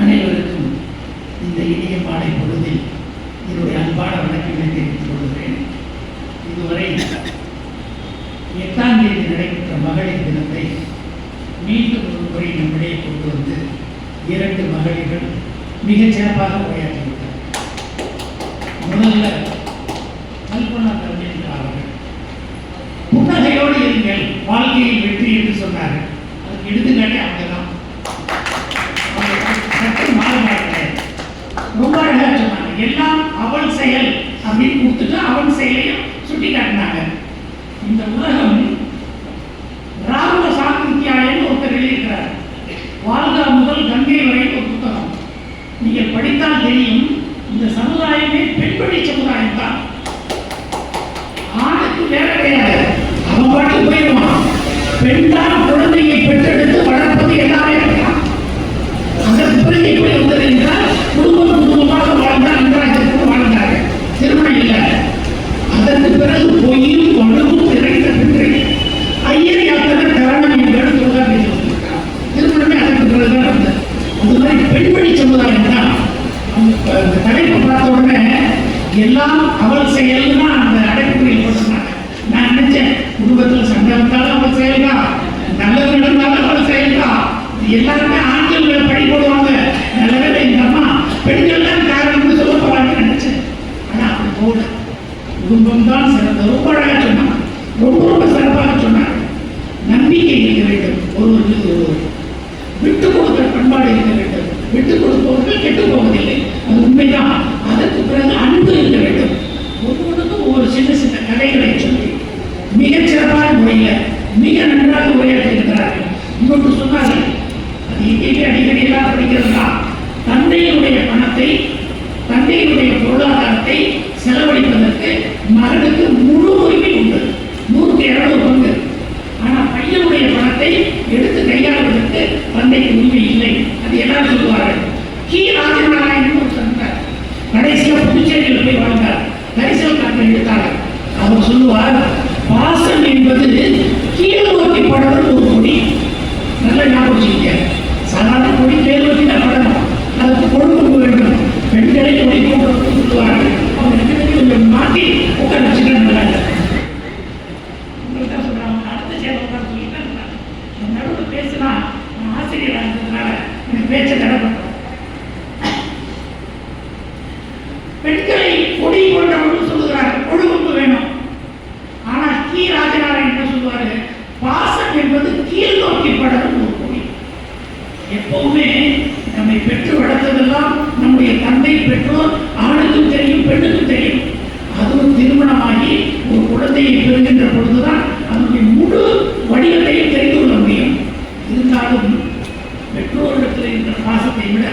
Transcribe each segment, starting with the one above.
அனைவருக்கும் இந்த இனிய மாலை பொழுதில் என்னுடைய அன்பான வணக்கங்களை தெரிவித்துக் கொள்கிறேன். இதுவரை எட்டாம் தேதி நடைபெற்ற மகளிர் தினத்தை மீண்டும் ஒரு முறை நம்மிடையே கொண்டு வந்து இரண்டு மகளிர்கள் மிகச் சிறப்பாக உரையாற்றிவிட்டார் முதல்ல கல்பனா கவிஞர் அவர்கள். புன்னகையோடு இருங்கள் வாழ்க்கையில் வெற்றி என்று சொன்னார்கள். அதுக்கு எடுத்துக்காட்டே அவங்க தான் சற்று மாறுபாடு ரொம்ப அழகா சொன்னாங்க எல்லாம் அவள் செயல் அப்படின்னு கொடுத்துட்டு அவன் செயலையும் சுட்டி காட்டினாங்க. இந்த உலகம் ராகுல சாக்கியாயன்னு ஒருத்தர் எழுதியிருக்கிறார். வாழ்கா முதல் கங்கை வரை ஒரு புத்தகம். நீங்கள் படித்தால் தெரியும் இந்த சமுதாயமே பெண்படி சமுதாயம் தான் ஆணுக்கு வேலை கிடையாது அவன் பாட்டு போயிடுவான். பெண் தான் குழந்தையை பெற்றெடுத்து எல்லாம் அவள் செயல்னா அந்த அடைப்புகளில் போட்டிருந்தாங்க. நான் நினைச்சேன் குடும்பத்தில் சண்டை இருந்தாலும் அவள் செயல்தான். நல்லது நடந்தாலும் அவள் செயல்தான். இது எல்லாருமே ஆண்கள் மேல பழி போடுவாங்க நல்லவே எங்க அம்மா பெண்கள் தான் காரணம்னு சொல்ல போறாங்கன்னு நினைச்சேன் ஆனா அப்படி போகல குடும்பம் தான் சிறந்த ரொம்ப அழகா சொன்னாங்க ரொம்ப ரொம்ப சிறப்பாக சொன்னாங்க நம்பிக்கை இருக்க வேண்டும் ஒருவருக்கு ஒருவர் விட்டு கொடுக்கிற பண்பாடு இருக்க வேண்டும் விட்டு கொடுப்பவர்கள் கெட்டு போவதில்லை அது உண்மைதான் அதற்கு பிறகு அன்பு இருக்க வேண்டும் ஒவ்வொருக்கும் ஒவ்வொரு சின்ன சின்ன கதைகளை சொல்லி மிகச் சிறப்பான முறையில் மிக நன்றாக உரையாற்றி இருக்கிறார்கள் இன்னொன்று சொன்னார்கள் அது எங்கேயுமே அடிக்கடி எல்லாம் படிக்கிறது தான் தந்தையினுடைய பணத்தை தந்தையினுடைய பொருளாதாரத்தை செலவழிப்பதற்கு மகனுக்கு முழு உரிமை உண்டு நூறுக்கு இருநூறு பங்கு ஆனா பையனுடைய பணத்தை எடுத்து கையாளுவதற்கு தந்தைக்கு உரிமை இல்லை அது எல்லாரும் சொல்லுவார்கள் கி ராஜநாராயணன் ஒரு சொன்னார் கடைசியா புதுச்சேரியில் போய் வாழ்ந்தார் கரிசல் காட்டில் எடுத்தார் அவர் சொல்லுவார் பாசம் என்பது கீழ் நோக்கி படவது ஒரு கொடி நல்ல ஞாபகம் வச்சுக்கங்க. சாதாரண கொடி மேல் நோக்கி தான் படணும் அதுக்கு கொழுப்பு வேண்டும் பெண்களை கொடி போட்டு சொல்லுவார்கள் அவங்க ரெண்டு பேரும் கொஞ்சம் மாற்றி உட்கார வச்சுக்கிட்டு நல்லா இருக்கும். உங்களுக்கு தான் சொல்றாங்க அடுத்த சொல்லிட்டு நான் நடுவில் பேசினா நான் ஆசிரியராக இருந்ததுனால எனக்கு பேச்சை தடை பண்றேன் பெண்களை கொடி கொண்டவர்கள் சொல்லுகிறார்கள் கொழுகும்பு வேணும் ஆனா கீ ராஜநாராயணன் என்ன சொல்லுவாரு பாசம் என்பது கீழ் நோக்கி படரும் ஒரு கொடி எப்பவுமே நம்மை பெற்று வளர்த்ததெல்லாம் நம்முடைய தந்தை பெற்றோர் ஆணுக்கும் தெரியும் பெண்ணுக்கும் தெரியும். அதுவும் திருமணமாகி ஒரு குழந்தையை பெறுகின்ற பொழுதுதான் முழு வடிவத்தையும் தெரிந்து கொள்ள முடியும். இருந்தாலும் பெற்றோரிடத்தில் இருக்கிற பாசத்தை விட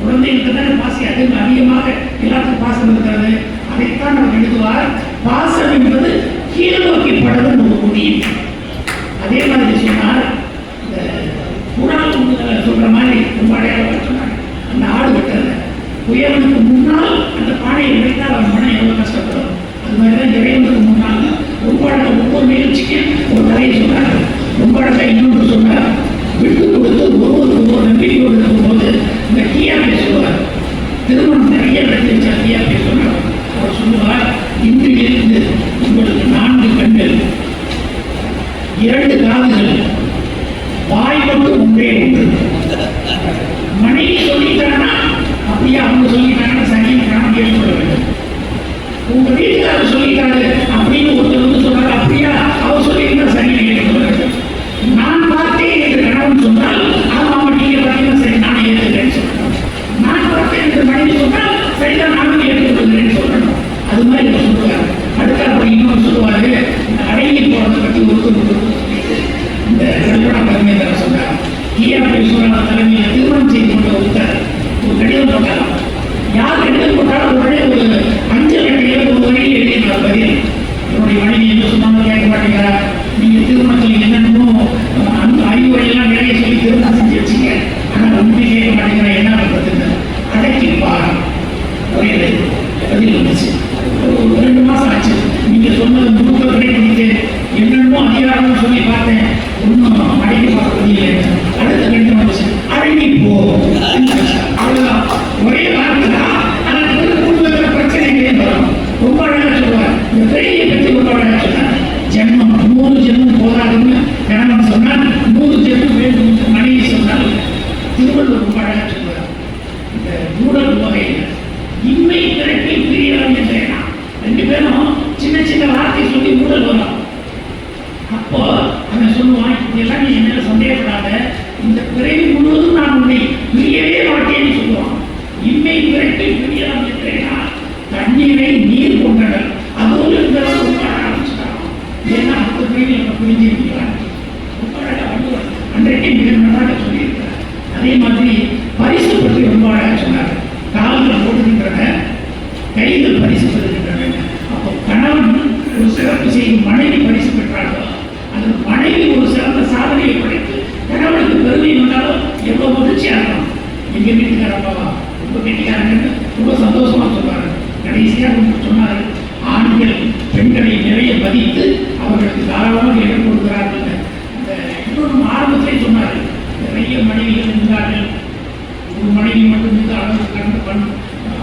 குழந்தைகளுக்கு தானே பாசி அதிக அதிகமாக எல்லாத்துக்கும் பாசம் இருக்கிறது. அதைத்தான் அவர் எழுதுவார். பாசம் என்பது கீழ் நோக்கி படரும் நமக்கு முடியும். அதே மாதிரி சொன்னால் இந்த புறால் சொல்ற மாதிரி ரொம்ப அடையாளமாக சொன்னாங்க அந்த ஆடு வெட்டுறது. உயர்வுக்கு முன்னால் அந்த பானையை வைத்தால் அவன் மனம் எவ்வளோ கஷ்டப்படும். அது மாதிரி தான் இறைவனுக்கு முன்னால் உங்களோட அழகாக ஒவ்வொரு நிகழ்ச்சிக்கு ஒரு கதையை சொன்னார் உங்களோட அழகாக இன்னொன்று சொன்னார் விட்டு கொடுத்து ஒவ்வொரு ஒவ்வொரு நம்பிக்கையோடு இருக்கும்போது இந்த கியா பேசுவார். திருமணம் நிறைய நடந்துச்சு கியா பேசுவார். அவர் சொல்லுவார் இன்று இருந்து உங்களுக்கு நான்கு கண்கள் இரண்டு காதுகள் வாய் மட்டும் ஒன்றே ஒன்று. சொன்னார் ஈயா தலைமையில் திருமணம் செய்து கொண்ட ஒருத்தர் ஒரு கடிதம் யார் கடிதம் போட்டாலும் உடனே ஒரு அஞ்சல் கட்டியில் ஒரு வழியில் எழுதினார் பதில் என்னுடைய மனைவி என்ன சொன்னாங்க சொல்லி ஊழல் வந்தான் அப்போ அவன் சொல்லுவான் இதெல்லாம் நீ என்ன சந்தேகப்படாத இந்த பிறவி முழுவதும் நான் உன்னை பிரியவே மாட்டேன்னு சொல்லுவான் இம்மை பிறகு பிரியலாம் என்றேன்னா தண்ணீரை நீர் கொண்டனர் அதோடு இருந்தாலும் உட்கார ஆரம்பிச்சிட்டான் ஏன்னா அந்த பிறகு நம்ம புரிஞ்சிருக்கிறான் உட்கார அன்றைக்கு மிக நன்றாக சொல்லியிருக்கிறார். அதே மாதிரி மனைவிகள் இருந்தார்கள் ஒரு மனைவி மட்டும் மீது அளவு கடந்து பண்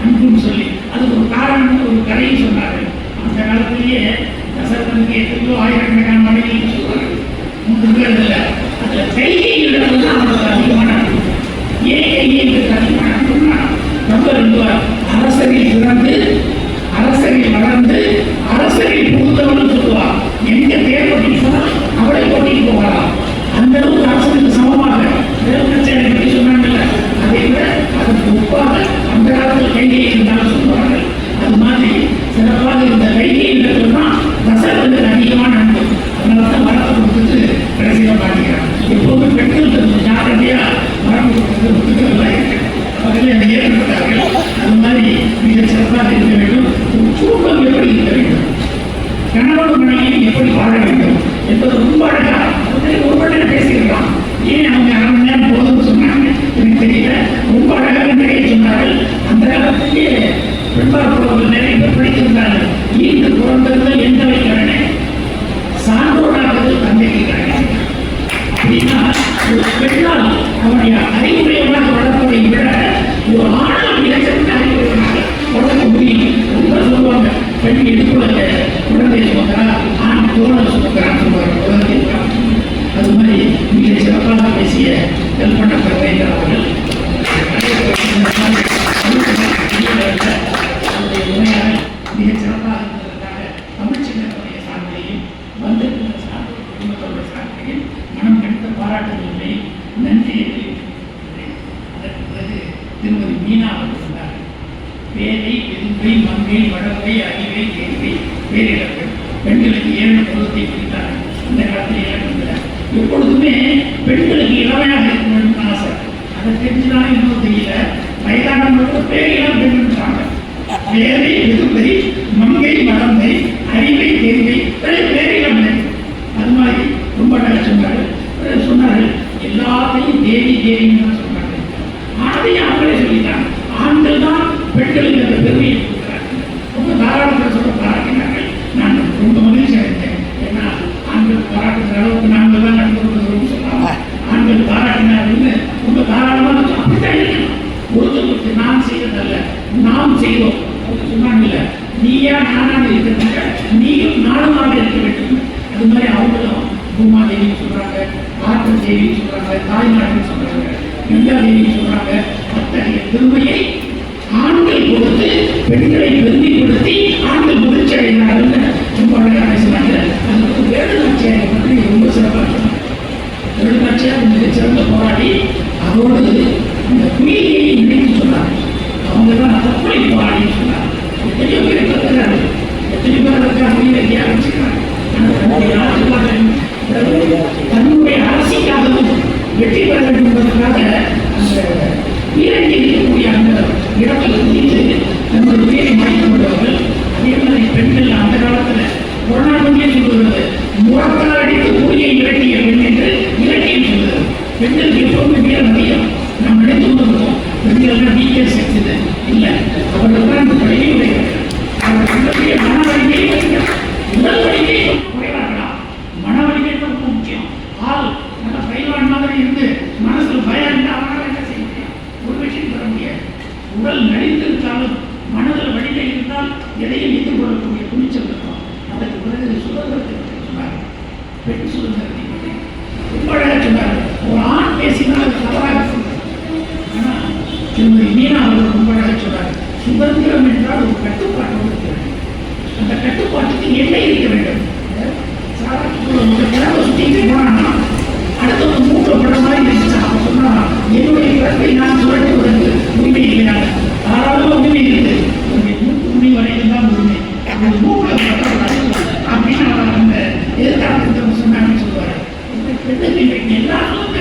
அன்புன்னு சொல்லி அதுக்கு ஒரு காரணம் ஒரு கதையை சொன்னார்கள். அந்த காலத்திலேயே தசரதனுக்கு எத்தனையோ ஆயிரக்கணக்கான மனைவி சொல்றாரு மூன்று பேர் இல்லை அதுல கைகையில் தான் அவனுக்கு அதிகமான ஏன் கைகையில் அதிகமான அன்புன்னா ரொம்ப ரொம்ப அரசரில் பிறந்து அரசரில் வளர்ந்து அரசரில் புகுந்தவன் சொல்லுவார் எங்க பேர் போட்டிட்டு போனா அவளை போட்டிட்டு போவாரா அந்த அளவுக்கு அரசனுக்கு சமமாக கைகை என்றால் சொல்லுவார்கள். அது மாதிரி சிறப்பாக இந்த கைகை சொன்னால் தசரத்துக்கு அதிகமான அன்பு அதனால தான் வரத்தை கொடுத்துட்டு கடைசியில் மாட்டிக்கிறான் எப்போதும் பெண்கள் கொஞ்சம் ஜாக்கிரதையா மரம் கொடுத்து ஒத்துக்கிறதா இருக்கு. அதில் அதை ஏற்பட்டார்கள் அது மாதிரி மிக சிறப்பாக இருக்க வேண்டும். ஒரு குடும்பம் எப்படி இருக்க வேண்டும்? கணவன் மனைவியும் எப்படி வாழ வேண்டும்? என்பது ரொம்ப அழகாக ஒரு மணி நேரம் பேசியிருக்கலாம். ஏன் அவங்க அரை மணி நேரம் போதும்னு சொன்னாங்க? எனக்கு தெரியல. ரொம்ப அழகாக நிறைய சொன்னார்கள். அந்த காலத்திலேயே பெண்பார் புலவர்கள் நிறைய பேர் படித்திருந்தார்கள். ஈண்டு பிறந்தது எந்த வைக்கிறேன் சான்றோராவது தந்தைக்கு கிடையாது அப்படின்னா ஒரு பெண்ணால் அவனுடைய அறிவுரையவனாக வளர்ப்பதை விட ஒரு ஆணால் இளைஞருக்கு அறிவுரையவனாக வளர்க்க முடியும். ரொம்ப சொல்லுவாங்க பெண் இடுப்புல குழந்தை சுமக்கிறா ஆண் தோழல் என்பது மீனா பேரை பெருமை மங்கை வடவை அறிவை தேர்வை பேரிழப்பு பெண்களுக்கு ஏழு பருவத்தை குறித்தார் அந்த காலத்தில் இழக்கின்றனர் எப்பொழுதுமே பெண்களுக்கு இளமையாக இருக்க வேண்டும் ஆசை. அதை தெரிஞ்சுதான் இன்னும் தெரியல. வயதானவங்களுக்கு பேரிடம் பெண்ணுன்றாங்க பேரை பெருமை மங்கை மடந்தை அறிவை தேர்வை பேரிடம் அது மாதிரி ரொம்ப நல்லா சொன்னார்கள் சொன்னார்கள் எல்லாத்தையும் தேவி தேவின்னு தான் சொன்னார்கள் அதையும் அவங்களே சொல்லிட்டாங்க ஆண்கள் தான் பெண்களுக்கு அந்த பெருமையை கொடுக்கிறார்கள் ரொம்ப தாராளத்தில் சொல்ல பாராட்டினார்கள் நான் ரொம்ப மகிழ்ச்சி அடைந்தேன் ஏன்னா ஆண்கள் அளவுக்கு நாங்கள் தான் நடந்து சொன்னாங்க ஆண்கள் ரொம்ப தாராளமாக அப்படித்தான் இருக்கணும் ஒருத்தருக்கு நாம் செய்ததல்ல நாம் செய்தோம் அவங்க சொன்னாங்கல்ல நீயா நானாக இருக்கிறாங்க நீயும் நானுமாக இருக்க வேண்டும் அது மாதிரி அவங்களும் பூமாதேவின்னு சொல்றாங்க ஆற்றல் தேவின்னு சொல்றாங்க தாய்நாடுன்னு சொல்றாங்க கங்கா தேவின்னு சொல்றாங்க அத்தகைய பெருமையை ஆண்கள் கொடுத்து பெண்களை பெருமைப்படுத்தி ஆண்கள் முதிர்ச்சி அடைகிறார்கள் ரொம்ப அழகாக சொன்னாங்க அதுக்கு வேலுநாச்சியாரை பற்றி ரொம்ப சிறப்பாக சொன்னாங்க வேலுநாச்சியார் மிகச் போராடி அதோடு இந்த குயிலியை இணைத்து சொன்னாங்க அவங்க தான் தற்கொலை போராடி சொன்னாங்க எத்தனையோ பேர் கத்துக்கிறாங்க எத்தனை பேர் அதுக்காக உயிரை தியாகிச்சுக்கிறாங்க தன்னுடைய நாட்டுக்காக வெற்றி பெற வேண்டும் என்பதற்காக அந்த வீரத்தை சொல்லுகிறது அடித்து கூலியை இறக்கிய என்று இலக்கியம் சொல்லுகிறது பெண்களுக்கு எப்பவுமே வீரம் அதிகம் நாம் நினைத்து கொண்டிருக்கோம் பெண்கள் திருமதி மீனா அவர்கள் முன்பதாக சொன்னார். சுதந்திரம் என்றால் ஒரு கட்டுப்பாடு இருக்கிறது அந்த கட்டுப்பாட்டுக்கு எல்லை இருக்க வேண்டும். சுத்திட்டு அடுத்த ஒரு மூன்று படம் மாதிரி இருந்துச்சு நான் சுரண்டுவதற்கு உரிமை இருக்கிறார் தாராளமாக உரிமை இருக்குது. உரிமை தான் உரிமை. அந்த அப்படின்னு அவர் சொன்னாங்கன்னு சொல்லுவார். எல்லாருக்கும்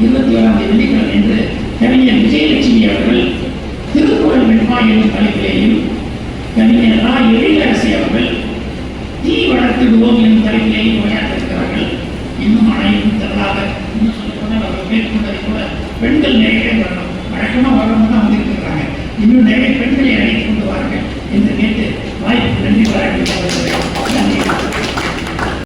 இருபத்தி ஏழாம் தேதி என்று கவிஞர் விஜயலட்சுமி அவர்கள் திருக்குறள் வெண்மா எனும் தலைப்பிலேயும் கவிஞர் ஆ. எழிலரசி அவர்கள் தீ வளர்த்திடுவோம் எனும் தலைப்பிலேயும் உரையாற்றிருக்கிறார்கள். இன்னும் அனைவரும் தரலாக இன்னும் சொல்ல சொல்லப்போனால் அவர்கள் மேற்கொண்டதை கூட பெண்கள் நிறைய வரணும். வழக்கமாக வரணும் தான் வந்திருக்கிறாங்க. இன்னும் நிறைய பெண்களை அழைத்து கொண்டு வாருங்கள் என்று கேட்டு வாய்ப்பு நன்றி வர நன்றி.